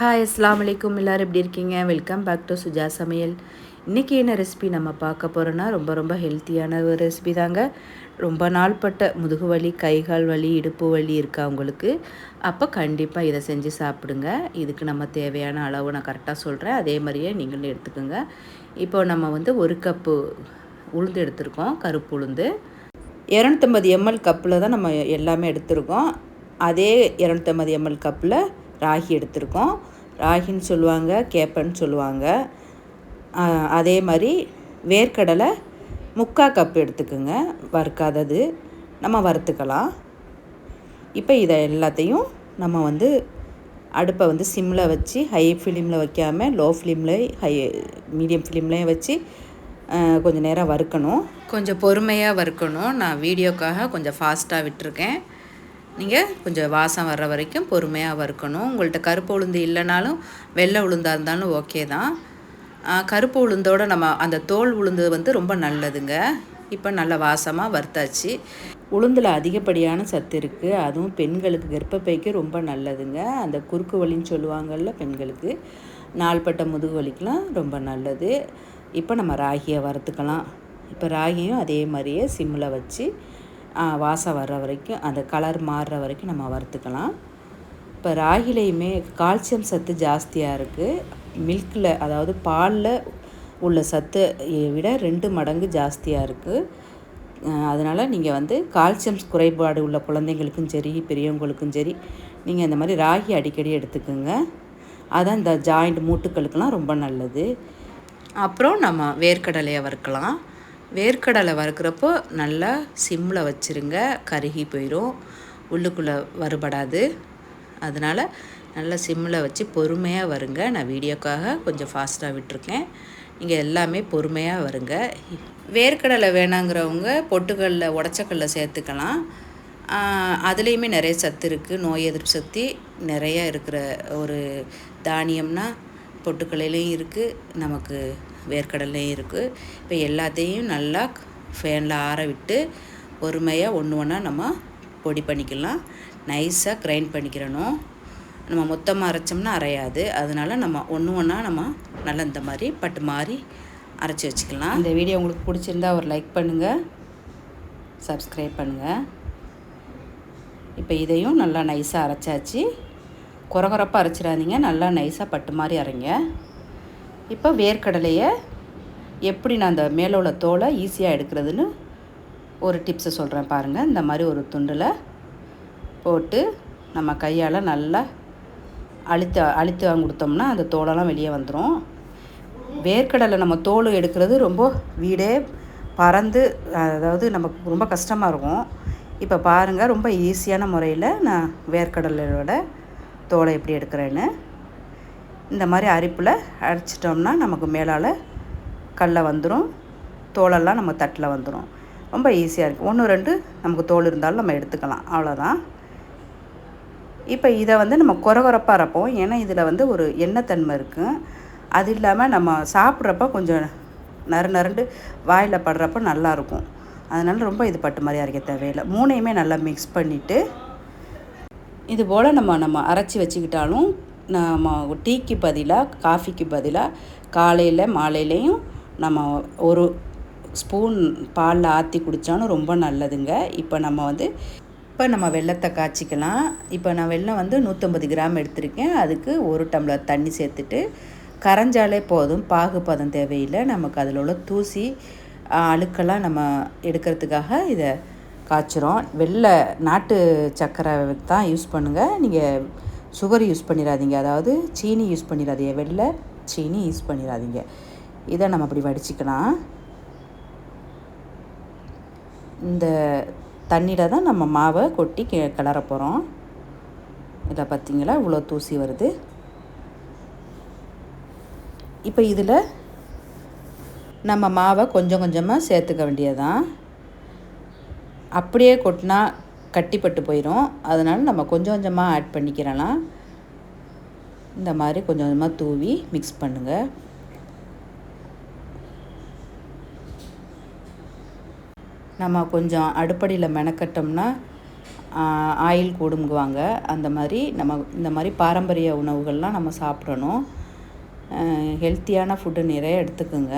Hi அஸ்லாம் வலைக்கும் எல்லோரும் எப்படி இருக்கீங்க? வெல்கம் பேக் டு சுஜா சமையல் இன்றைக்கி என்ன ரெசிபி நம்ம பார்க்க போகிறோன்னா ரொம்ப ரொம்ப ஹெல்த்தியான ஒரு ரெசிபி தாங்க. ரொம்ப நாள்பட்ட முதுகு வலி கைகால் வலி இடுப்பு வலி இருக்கா உங்களுக்கு? அப்போ கண்டிப்பாக இதை செஞ்சு சாப்பிடுங்க. இதுக்கு நம்ம தேவையான அளவு நான் கரெக்டாக சொல்கிறேன் அதே மாதிரியே நீங்களும் எடுத்துக்கோங்க. இப்போ நம்ம வந்து ஒரு கப்பு உளுந்து எடுத்திருக்கோம் கருப்பு உளுந்து. இரநூத்தம்பது எம்எல் கப்பில் தான் நம்ம எல்லாமே எடுத்திருக்கோம். அதே இரநூத்தம்பது எம்எல் கப்பில் ராகி எடுத்திருக்கோம். ராகின்னு சொல்லுவாங்க கேப்பன்னு சொல்லுவாங்க. அதே மாதிரி வேர்க்கடலை முக்கால் கப் எடுத்துக்கோங்க. வறுக்காதது. நம்ம வறுத்துக்கலாம். இப்போ இதை எல்லாத்தையும் நம்ம வந்து அடுப்பை வந்து சிம்மில் வச்சு ஹை ஃப்ளேமில் வைக்காமல் லோ ஃப்ளேமில் ஹை மீடியம் ஃப்ளேம்லேயும் வச்சு கொஞ்சம் நேரம் வறுக்கணும். கொஞ்சம் பொறுமையாக வறுக்கணும். நான் வீடியோக்காக கொஞ்சம் ஃபாஸ்ட்டாக விட்டுருக்கேன். நீங்கள் கொஞ்சம் வாசம் வர்ற வரைக்கும் பொறுமையாக வறுக்கணும். உங்கள்கிட்ட கருப்பு உளுந்து இல்லைனாலும் வெள்ளை உளுந்தாக இருந்தாலும் ஓகே தான். கருப்பு உளுந்தோட நம்ம அந்த தோல் உளுந்து வந்து ரொம்ப நல்லதுங்க. இப்போ நல்ல வாசமாக வறுத்தாச்சு. உளுந்தில் அதிகப்படியான சத்து இருக்குது அதுவும் பெண்களுக்கு கர்ப்பப்பைக்கு ரொம்ப நல்லதுங்க. அந்த குறுக்கு வலின்னு சொல்லுவாங்கள்ல பெண்களுக்கு நாள்பட்ட முதுகு வலிக்கெலாம் ரொம்ப நல்லது. இப்போ நம்ம ராகியை வறுத்துக்கலாம். இப்போ ராகியும் அதே மாதிரியே சிம்மில் வச்சு வாசம் வர்ற வரைக்கும் அந்த கலர் மாறுற வரைக்கும் நம்ம வறுத்துக்கலாம். இப்போ ராகிலையுமே கால்சியம் சத்து ஜாஸ்தியாக இருக்குது மில்கில் அதாவது பாலில் உள்ள சத்து விட ரெண்டு மடங்கு ஜாஸ்தியாக இருக்குது அதனால் நீங்கள் வந்து கால்சியம் குறைபாடு உள்ள குழந்தைங்களுக்கும் சரி பெரியவங்களுக்கும் சரி நீங்கள் இந்த மாதிரி ராகி அடிக்கடி எடுத்துக்கோங்க. அதான் இந்த ஜாயிண்ட் மூட்டுக்களுக்கெல்லாம் ரொம்ப நல்லது. அப்புறம் நம்ம வேர்க்கடலையை வறுக்கலாம். வேர்க்கடலை வறுக்கிறப்போ நல்லா சிம்மில் வச்சுருங்க கருகி போயிடும் உள்ளுக்குள்ளே வருபடாது அதனால் நல்லா சிம்மில் வச்சு பொறுமையாக வருங்க. நான் வீடியோக்காக கொஞ்சம் ஃபாஸ்ட்டாக விட்டுருக்கேன். நீங்கள் எல்லாமே பொறுமையாக வருங்க. வேர்க்கடலை வேணாங்கிறவங்க பொட்டுக்கல்ல உடச்சக்கல்ல சேர்த்துக்கலாம். அதுலேயுமே நிறைய சத்து இருக்குது நோய் எதிர்ப்பு சக்தி நிறைய இருக்கிற ஒரு தானியம்னா பொட்டுக்கல்லையும் இருக்குது நமக்கு வேர்க்கடலையும் இருக்குது இப்போ எல்லாத்தையும் நல்லா ஃபேனில் ஆற விட்டு பொறுமையாக ஒன்று ஒன்றா நம்ம பொடி பண்ணிக்கலாம். நைஸாக கிரைண்ட் பண்ணிக்கிறணும். நம்ம மொத்தமாக அரைச்சோம்னா அரையாது. அதனால் நம்ம ஒன்று ஒன்றா நம்ம நல்லா இந்த மாதிரி பட்டு மாதிரி அரைச்சி வச்சுக்கலாம். இந்த வீடியோ உங்களுக்கு பிடிச்சிருந்தா ஒரு லைக் பண்ணுங்கள் சப்ஸ்கிரைப் பண்ணுங்கள் இப்போ இதையும் நல்லா நைஸாக அரைச்சாச்சு. குறகுறப்பாக அரைச்சிடாதீங்க. நல்லா நைஸாக பட்டு மாதிரி அரைங்க. இப்போ வேர்க்கடலையை எப்படி நான் அந்த மேலே உள்ள தோலை ஈஸியாக எடுக்கிறதுன்னு ஒரு டிப்ஸை சொல்கிறேன் பாருங்கள் இந்த மாதிரி ஒரு துண்டில் போட்டு நம்ம கையால் நல்லா அழுத்து அழுத்து கொடுத்தோம்னா அந்த தோலெல்லாம் வெளியே வந்துடும் வேர்க்கடலை நம்ம தோல் எடுக்கிறது ரொம்ப வீடே பறந்து அதாவது நமக்கு ரொம்ப கஷ்டமாக இருக்கும். இப்போ பாருங்கள் ரொம்ப ஈஸியான முறையில் நான் வேர்க்கடலையோட தோலை எப்படி எடுக்கிறேன்னு இந்த மாதிரி அரிப்பில் அரைச்சிட்டோம்னா நமக்கு மேலால் கல்லை வந்துடும் தோலெல்லாம் நம்ம தட்டில் வந்துடும் ரொம்ப ஈஸியாக இருக்குது ஒன்று ரெண்டு நமக்கு தோல் இருந்தாலும் நம்ம எடுத்துக்கலாம். அவ்வளோதான் இப்போ இதை வந்து நம்ம குறகுறப்பாக இருப்போம் ஏன்னா இதில் வந்து ஒரு எண்ணெய்த்தன்மை இருக்குது அது இல்லாமல் நம்ம சாப்பிட்றப்ப கொஞ்சம் நறு நறுண்டு வாயில் படுறப்ப நல்லாயிருக்கும் அதனால் ரொம்ப இது பட்டு மாதிரி அரைக்க தேவையில்லை. மூணையுமே நல்லா மிக்ஸ் பண்ணிவிட்டு இது போல் நம்ம நம்ம அரைச்சி வச்சுக்கிட்டாலும் நம்ம டீக்கு பதிலாக காஃபிக்கு பதிலாக காலையில் மாலையிலையும் நம்ம ஒரு ஸ்பூன் பாலில் ஆற்றி குடித்தாலும் ரொம்ப நல்லதுங்க. இப்போ நம்ம வந்து இப்போ நம்ம வெள்ளத்தை காய்ச்சிக்கலாம். இப்போ நான் வெள்ளம் வந்து நூற்றம்பது கிராம் எடுத்திருக்கேன். அதுக்கு ஒரு டம்ளர் தண்ணி சேர்த்துட்டு கரைஞ்சாலே போதும். பாகு பதம் தேவையில்லை. நமக்கு அதில் உள்ள தூசி அழுக்கெல்லாம் நம்ம எடுக்கிறதுக்காக இதை காய்ச்சிரும். வெள்ளை நாட்டு சர்க்கரை தான் யூஸ் பண்ணுங்கள் நீங்கள் சுகர் யூஸ் பண்ணிடாதீங்க அதாவது சீனி யூஸ் பண்ணிடாதீங்க வெள்ளை சீனி யூஸ் பண்ணிடாதீங்க இதை நம்ம அப்படி வடிச்சிக்கலாம். இந்த தண்ணியில் தான் நம்ம மாவை கொட்டி கி கிளற போகிறோம் இதை பார்த்திங்களா இவ்வளோ தூசி வருது. இப்போ இதில் நம்ம மாவை கொஞ்சம் கொஞ்சமாக சேர்த்துக்க வேண்டியதான் அப்படியே கொட்டினா கட்டிப்பட்டு போயிடும் அதனால் நம்ம கொஞ்சம் கொஞ்சமாக ஆட் பண்ணிக்கிறலாம். இந்த மாதிரி கொஞ்சம் கொஞ்சமாக தூவி மிக்ஸ் பண்ணுங்கள் நம்ம கொஞ்சம் அடுப்படியில் மெனக்கட்டோம்னா ஆயில் கூடுங்குவாங்க. அந்த மாதிரி நம்ம இந்த மாதிரி பாரம்பரிய உணவுகள்லாம் நம்ம சாப்பிடணும். ஹெல்த்தியான ஃபுட்டு நிறைய எடுத்துக்குங்க.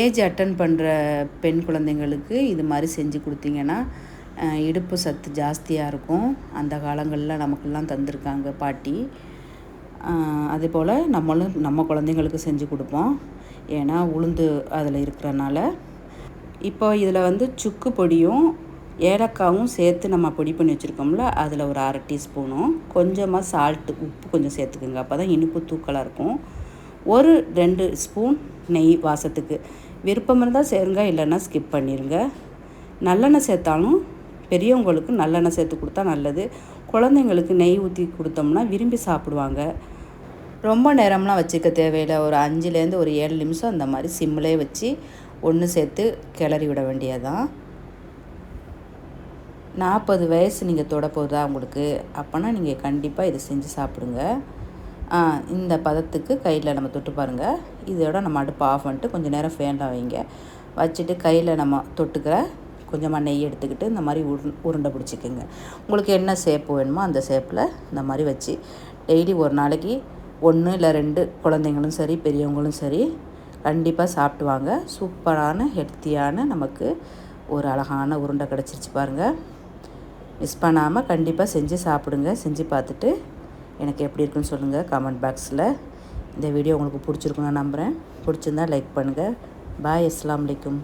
ஏஜ் அட்டன் பண்ணுற பெண் குழந்தைங்களுக்கு இது மாதிரி செஞ்சு கொடுத்தீங்கன்னா இடுப்பு சத்து ஜாஸ்தியாக இருக்கும். அந்த காலங்களில் நமக்கெல்லாம் தந்திருக்காங்க பாட்டி. அதே போல் நம்மளும் நம்ம குழந்தைங்களுக்கு செஞ்சு கொடுப்போம். ஏன்னா உளுந்து அதில் இருக்கிறனால. இப்போ இதில் வந்து சுக்கு பொடியும் ஏலக்காவும் சேர்த்து நம்ம பொடி பண்ணி வச்சுருக்கோம்ல அதில் ஒரு அரை டீஸ்பூனும். கொஞ்சமாக சால்ட்டு உப்பு கொஞ்சம் சேர்த்துக்குங்க. அப்போ தான் இனிப்பு தூக்கலாக இருக்கும். ஒரு ரெண்டு ஸ்பூன் நெய் வாசத்துக்கு. விருப்பம் இருந்தால் சேருங்க இல்லைன்னா ஸ்கிப் பண்ணிடுங்க நல்லெண்ணெய் சேர்த்தாலும் பெரியவங்களுக்கு நல்லெண்ணெய் சேர்த்து கொடுத்தா நல்லது. குழந்தைங்களுக்கு நெய் ஊற்றி கொடுத்தோம்னா விரும்பி சாப்பிடுவாங்க. ரொம்ப நேரம்லாம் வச்சுக்க தேவையில்லை. ஒரு அஞ்சுலேருந்து ஒரு ஏழு நிமிஷம் அந்த மாதிரி சிம்மிலே வச்சு ஒன்று சேர்த்து கிளறி விட வேண்டியதான் நாற்பது வயசு நீங்கள் தொட போகுதா உங்களுக்கு? அப்போனா நீங்கள் கண்டிப்பாக இதை செஞ்சு சாப்பிடுங்க. இந்த பதத்துக்கு கையில் நம்ம தொட்டு பாருங்கள் இதோட நம்ம அடுப்பு ஆஃப் பண்ணிட்டு கொஞ்சம் நேரம் ஃபேனில் வைங்க. வச்சுட்டு கையில் நம்ம தொட்டுக்கிற கொஞ்சமாக நெய் எடுத்துக்கிட்டு இந்த மாதிரி உரு உருண்டை பிடிச்சிக்கோங்க. உங்களுக்கு என்ன சேப்பு வேணுமோ அந்த ஷேப்பில் இந்த மாதிரி வச்சு டெய்லி ஒரு நாளைக்கு ஒன்று இல்லை ரெண்டு குழந்தைங்களும் சரி பெரியவங்களும் சரி கண்டிப்பாக சாப்பிடுவாங்க சூப்பரான ஹெல்த்தியான நமக்கு ஒரு அழகான உருண்டை கிடச்சிருச்சு பாருங்கள் மிஸ் பண்ணாமல் கண்டிப்பாக செஞ்சு சாப்பிடுங்க. செஞ்சு பார்த்துட்டு எனக்கு எப்படி இருக்குன்னு சொல்லுங்கள் கமெண்ட் பாக்ஸில் இந்த வீடியோ உங்களுக்கு பிடிச்சிருக்குன்னு நம்புகிறேன் பிடிச்சிருந்தா லைக் பண்ணுங்கள் பாய் அஸ்லாம் வலைக்கம்